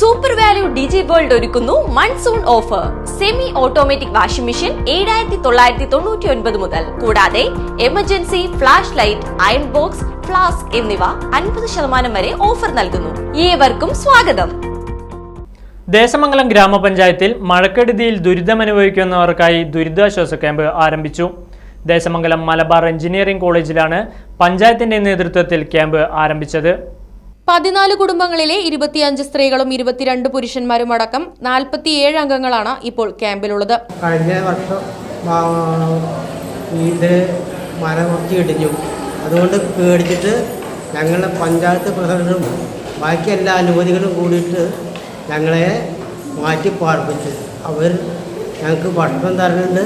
Super value digi world ഒരുക്കുന്നു monsoon offer semi automatic washing machine ഏഴായിരത്തി തൊള്ളായിരത്തി തൊണ്ണൂറ്റി ഒൻപത് മുതൽ. കൂടാതെ emergency flash light iron box flask എന്നിവ അൻപത് ശതമാനം വരെ ഓഫർ നൽകുന്നു. ഏവർക്കും സ്വാഗതം. ദേശമംഗലം ഗ്രാമപഞ്ചായത്തിൽ മഴക്കെടുതിയിൽ ദുരിതമനുഭവിക്കുന്നവർക്കായി ദുരിതാശ്വാസ ക്യാമ്പ് ആരംഭിച്ചു. ദേശമംഗലം മലബാർ എഞ്ചിനീയറിംഗ് കോളേജിലാണ് പഞ്ചായത്തിന്റെ നേതൃത്വത്തിൽ ക്യാമ്പ് ആരംഭിച്ചത്. പതിനാല് കുടുംബങ്ങളിലെ ഇരുപത്തിയഞ്ച് സ്ത്രീകളും ഇരുപത്തിരണ്ട് പുരുഷന്മാരും അടക്കം നാൽപ്പത്തിയേഴ് അംഗങ്ങളാണ് ഇപ്പോൾ ക്യാമ്പിലുള്ളത്. കഴിഞ്ഞ വർഷം വീട് ഇത് മരം ഇടിഞ്ഞു. അതുകൊണ്ട് പേടിച്ചിട്ട് ഞങ്ങളുടെ പഞ്ചായത്ത് പ്രസിഡന്റും ബാക്കി എല്ലാ അനുമതികളും കൂടിയിട്ട് ഞങ്ങളെ മാറ്റി പാർപ്പിച്ചു അവർ ഞങ്ങൾക്ക് ഭക്ഷണം തരുന്നുണ്ട്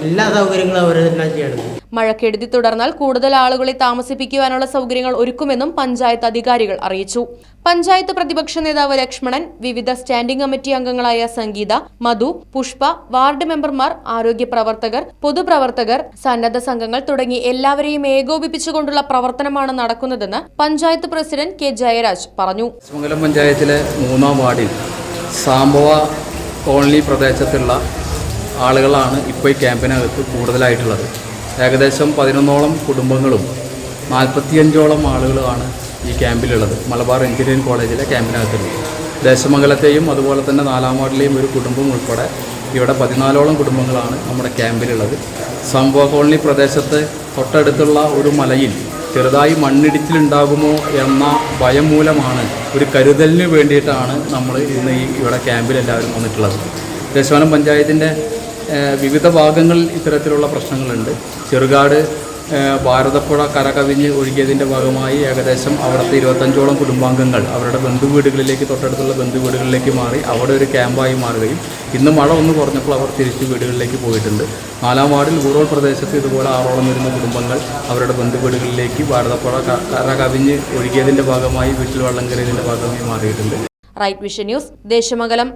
എല്ലാ സൗകര്യങ്ങളും അവർ തന്നെ ചെയ്യണം. മഴക്കെടുതി തുടർന്നാൽ കൂടുതൽ ആളുകളെ താമസിപ്പിക്കുവാനുള്ള സൗകര്യങ്ങൾ ഒരുക്കുമെന്നും പഞ്ചായത്ത് അധികാരികൾ അറിയിച്ചു. പഞ്ചായത്ത് പ്രതിപക്ഷ നേതാവ് ലക്ഷ്മണൻ വിവിധ സ്റ്റാൻഡിംഗ് കമ്മിറ്റി അംഗങ്ങളായ സംഗീത മധു പുഷ്പ വാർഡ് മെമ്പർമാർ ആരോഗ്യ പ്രവർത്തകർ പൊതുപ്രവർത്തകർ സന്നദ്ധ സംഘങ്ങൾ തുടങ്ങി എല്ലാവരെയും ഏകോപിപ്പിച്ചുകൊണ്ടുള്ള പ്രവർത്തനമാണ് നടക്കുന്നതെന്ന് പഞ്ചായത്ത് പ്രസിഡന്റ് കെ ജയരാജ് പറഞ്ഞു. പഞ്ചായത്തിലെ മൂന്നാം വാർഡിൽ സാംബവ കോളനി പ്രദേശത്തുള്ള ആളുകളാണ് ഇപ്പോൾ ഈ ക്യാമ്പിനകത്ത് കൂടുതലായിട്ടുള്ളത്. ഏകദേശം പതിനൊന്നോളം കുടുംബങ്ങളും നാൽപ്പത്തിയഞ്ചോളം ആളുകളുമാണ് ഈ ക്യാമ്പിലുള്ളത്. മലബാർ എഞ്ചിനീയറിംഗ് കോളേജിലെ ക്യാമ്പിനകത്തുള്ളത് ദേശമംഗലത്തെയും അതുപോലെ തന്നെ നാലാം വാർഡിലെയും ഒരു കുടുംബം ഉൾപ്പെടെ ഇവിടെ പതിനാലോളം കുടുംബങ്ങളാണ് നമ്മുടെ ക്യാമ്പിലുള്ളത്. സംഭവ കോളനി പ്രദേശത്ത് തൊട്ടടുത്തുള്ള ഒരു മലയിൽ ചെറുതായി മണ്ണിടിച്ചിലുണ്ടാകുമോ എന്ന ഭയം മൂലമാണ് ഒരു കരുതലിന് വേണ്ടിയിട്ടാണ് നമ്മൾ ഇന്ന് ഈ ഇവിടെ ക്യാമ്പിൽ എല്ലാവരും വന്നിട്ടുള്ളത്. ദേശവനം പഞ്ചായത്തിന്റെ വിവിധ ഭാഗങ്ങളിൽ ഇത്തരത്തിലുള്ള പ്രശ്നങ്ങളുണ്ട്. ചെറുകാട് ഭാരതപ്പുഴ കരകവിഞ്ഞ് ഒഴുകിയതിന്റെ ഭാഗമായി ഏകദേശം അവിടുത്തെ ഇരുപത്തഞ്ചോളം കുടുംബാംഗങ്ങൾ അവരുടെ ബന്ധുവീടുകളിലേക്ക് തൊട്ടടുത്തുള്ള ബന്ധുവീടുകളിലേക്ക് മാറി അവിടെ ഒരു ക്യാമ്പായി മാറുകയും ഇന്ന് മഴ ഒന്ന് കുറഞ്ഞപ്പോൾ അവർ തിരിച്ച് വീടുകളിലേക്ക് പോയിട്ടുണ്ട്. നാലാം വാർഡിൽ ഊറോൾ പ്രദേശത്ത് ഇതുപോലെ ആറോളം വരുന്ന കുടുംബങ്ങൾ അവരുടെ ബന്ധുവീടുകളിലേക്ക് ഭാരതപ്പുഴ കരകവിഞ്ഞ് ഒഴുകിയതിന്റെ ഭാഗമായി വീട്ടിൽ വെള്ളം കയറിയതിന്റെ ഭാഗമായി മാറിയിട്ടുണ്ട്. Right vision news Desamangalam.